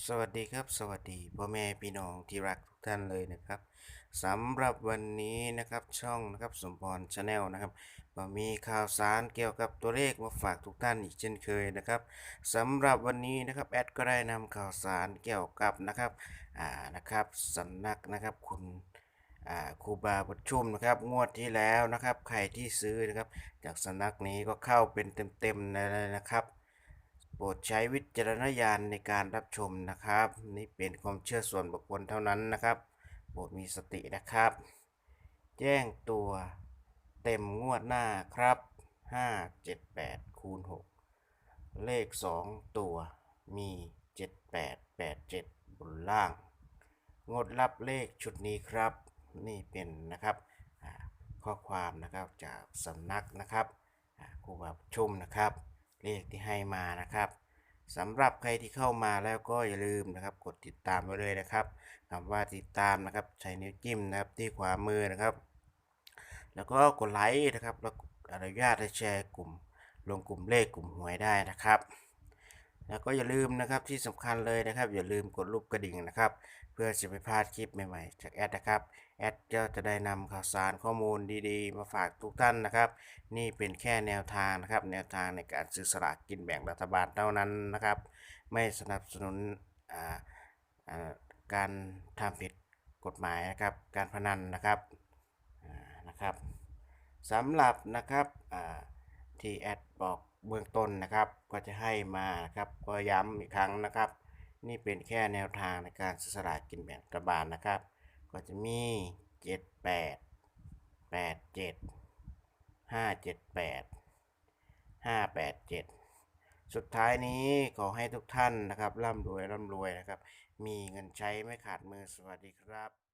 สวัสดีครับ สวัสดีพ่อแม่พี่น้องที่รักทุกท่านเลยนะครับสำหรับวันนี้นะครับช่องนะครับสมพรชาแนลนะครับก็มีข่าวสารเกี่ยวกับตัวเลขมาฝากทุกท่านอีกเช่นเคยนะครับสำหรับวันนี้นะครับแอดก็ได้นำข่าวสารเกี่ยวกับนะครับอ่านะครับสำนักนะครับคุณอ่าครูบาบุญชุมนะครับงวดที่แล้วนะครับใครที่ซื้อนะครับจากสำนักนี้ก็เข้าเป็นเต็มๆเลยนะครับ โปรดใช้วิจารณญาณในการรับชมนะครับ นี่เป็นความเชื่อส่วนบุคคลเท่านั้นนะครับ โปรดมีสตินะครับ แจ้งตัวเต็มงวดหน้าครับ 5 7 8คูณ6เลข 2 ตัวมี 7 8 8 7 บนล่าง งดรับเลขชุดนี้ครับ นี่เป็นนะครับข้อความนะครับจากสำนักนะครับอ่าครูบาชุมนะครับ เลขที่ให้มานะครับสำหรับใครที่เข้ามาแล้วก็อย่าลืมนะครับ กดติดตามไว้เลยนะครับคำว่าติดตามนะครับใช้นิ้วจิ้มนะครับที่ขวามือนะครับ แล้วก็กดไลค์นะครับแล้วอนุญาตให้แชร์กลุ่ม ลงกลุ่มเลขกลุ่มหวยได้นะครับ แล้วก็อย่าลืมนะครับที่สำคัญเลยนะครับ อย่าลืมกดรูปกระดิ่งนะครับ เพื่อจะไม่พลาดคลิปใหม่ๆ จากแอดนะครับแอดก็จะได้นำข่าวสารข้อมูลดีๆ มาฝากทุกท่านนะครับ นี่เป็นแค่แนวทางนะครับ แนวทางในการซื้อสลากกินแบ่งรัฐบาลเท่านั้นนะครับ ไม่สนับสนุนการทำผิดกฎหมายนะครับการพนันนะครับนะครับสำหรับนะครับที่แอดบอก เบื้องต้นนะครับ ก็จะให้มานะครับ ก็ย้ำอีกครั้งนะครับ นี่เป็นแค่แนวทางในการสลากกินแบ่งรัฐบาลนะครับ ก็จะมี 7 8 8 7 5 7 8 5 8 7 สุดท้ายนี้ขอให้ทุกท่านนะครับร่ำรวยร่ำรวยนะครับ มีเงินใช้ไม่ขาดมือสวัสดีครับ